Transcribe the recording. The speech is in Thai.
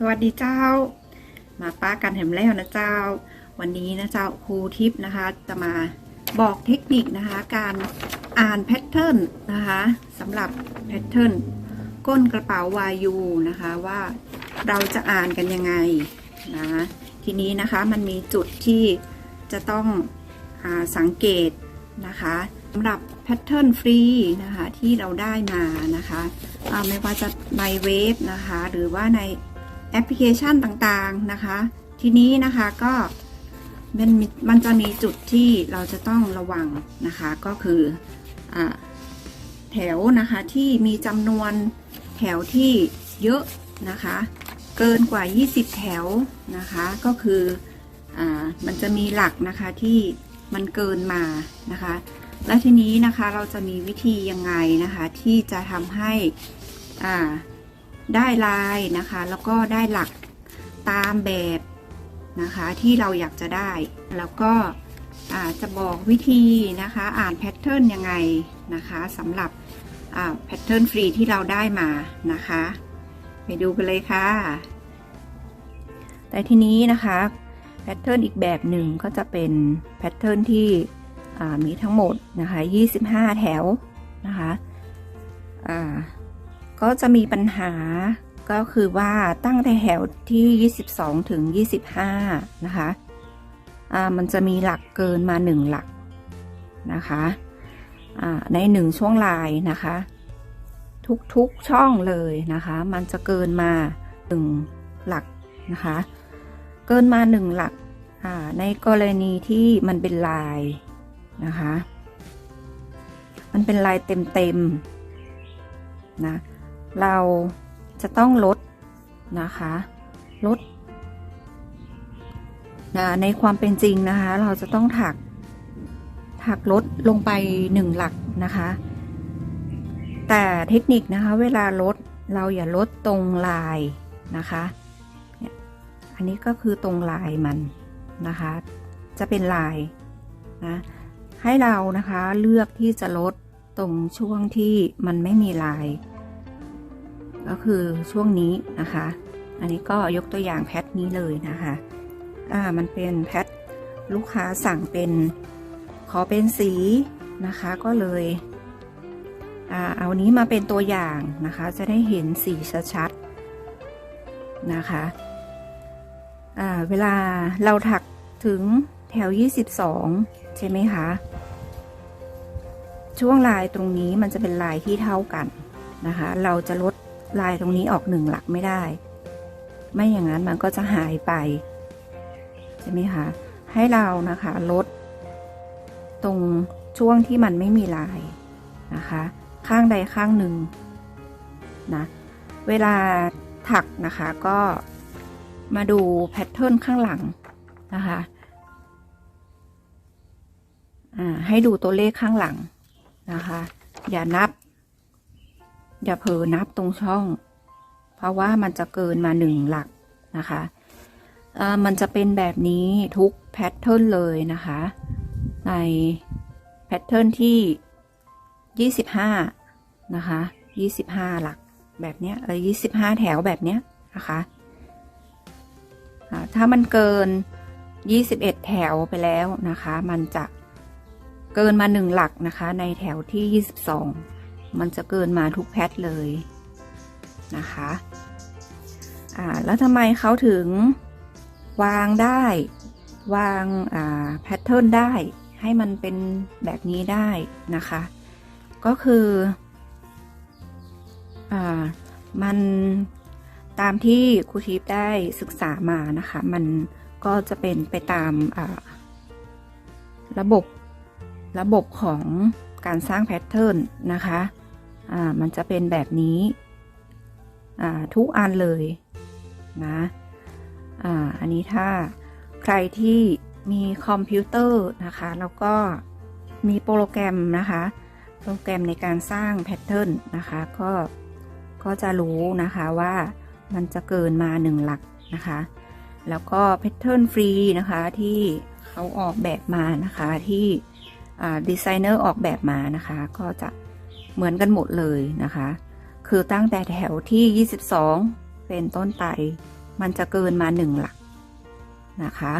สวัสดีเจ้า มาป้ากันแถมแล้วนะเจ้า วันนี้นะเจ้าครูทิพย์นะคะ จะมาบอกเทคนิคนะคะ การอ่านแพทเทิร์นนะคะสำหรับแพทเทิร์นก้นกระเป๋าวายูนะคะว่าเราจะอ่านกันยังไงนะทีนี้นะคะมันมีจุดที่จะต้องอสังเกตนะคะสำหรับแพทเทิร์นฟรีนะคะที่เราได้มานะคะไม่ว่าจะในเว็บนะคะหรือว่าใน แอปพลิเคชันต่างๆนะคะ ทีนี้นะคะก็มันมันจะมีจุดที่เราจะต้องระวังนะคะ ก็คืออแถวนะคะที่มีจำนวนแถวที่เยอะนะคะ เกินกว่า 20 แถวนะคะ ก็คืออมันจะมีหลักนะคะที่มันเกินมานะคะ และทีนี้นะคะเราจะมีวิธียังไงนะคะที่จะทำให้อ่า ได้ลายนะคะ แล้วก็ได้หลักตามแบบนะคะที่เราอยากจะได้ แล้วก็อาจะบอกวิธีนะคะอ่านแพทเทิร์นยังไงนะคะสำหรับแพทเทิร์นฟรีที่เราได้มานะคะ ไปดูกันเลยค่ะ แต่ทีนี้นะคะแพทเทิร์นอีกแบบหนึ่งก็จะเป็นแพทเทิร์นที่มีทั้งหมดนะคะ 25 แถวนะคะ ก็จะมีปัญหาก็คือว่าตั้งแต่แถวที่ 22 ถึง 25 นะคะอ่ามันจะมีหลักเกินมา 1 หลักนะคะอ่าใน 1 ช่วงลายนะคะ ทุกๆช่องเลยนะคะ มันจะเกินมา 1 หลักนะคะ เกินมา 1 หลักอ่าในกรณีที่มันเป็นลายนะคะ มันเป็นลายเต็มๆนะ เราจะต้องลดนะคะ ลดนะในความเป็นจริงนะคะ เราจะต้องถักถักลดลงไปหนึ่งหลักนะคะ แต่เทคนิคนะคะ เวลาลดเราอย่าลดตรงลายนะคะเนี่ยอันนี้ก็คือตรงลายมันนะคะ จะเป็นลายนะให้เรานะคะเลือกที่จะลดตรงช่วงที่มันไม่มีลาย ก็คือช่วงนี้นะคะ อันนี้ก็ยกตัวอย่างแพทนี้เลยนะคะอ่ามันเป็นแพทลูกค้าสั่งเป็นขอเป็นสีนะคะก็เลยอ่าเอานี้มาเป็นตัวอย่างนะคะ จะได้เห็นสีชัดๆนะคะอ่าเวลาเราถักถึงแถว 22 ใช่ไหมคะช่วงลายตรงนี้มันจะเป็นลายที่เท่ากันนะคะ เราจะลด ลายตรงนี้ออกหนึ่งหลักไม่ได้ ไม่อย่างนั้นมันก็จะหายไป ใช่ไหมคะ ให้เรานะคะลด ตรงช่วงที่มันไม่มีลายนะคะ ข้างใดข้างหนึ่งนะ เวลาถักนะคะก็มาดูแพทเทิร์นข้างหลังนะคะให้ดูตัวเลขข้างหลังนะคะ อย่านับ อย่าเผลอนับตรงช่อง เพราะว่ามันจะเกินมาหนึ่งหลักนะคะมันจะเป็นแบบนี้ทุกแพทเทิร์นเลยนะคะ ในแพทเทิร์นที่ 25 นะคะ 25 หลักแบบเนี้ยเออ25 แถวแบบเนี้ยนะคะถ้ามันเกิน 21 แถวไปแล้วนะคะ มันจะเกินมาหนึ่งหลักนะคะ ในแถวที่ 22 มันจะเกินมาทุกแพทเลยนะคะอ่าแล้วทำไมเขาถึงวางได้วางอ่าแพทเทิร์นได้ให้มันเป็นแบบนี้ได้นะคะ ก็คืออ่ามันตามที่ครูทิพย์ได้ศึกษามานะคะ มันก็จะเป็นไปตามระบบระบบของการสร้างแพทเทิร์นนะคะ อ่ามันจะเป็นแบบนี้อ่าทุกอันเลยนะอ่าอันนี้ถ้าใครที่มีคอมพิวเตอร์นะคะ แล้วก็มีโปรแกรมนะคะ โปรแกรมในการสร้างแพทเทิร์นนะคะก็ก็จะรู้นะคะว่ามันจะเกินมาหนึ่งหลักนะคะ แล้วก็แพทเทิร์นฟรีนะคะที่เขาออกแบบมานะคะที่ดีไซเนอร์ออกแบบมานะคะ ก็จะ เหมือนกันหมดเลยนะคะ คือตั้งแต่แถวที่ 22 เป็นต้นไป มันจะเกินมาหนึ่งหลักนะคะ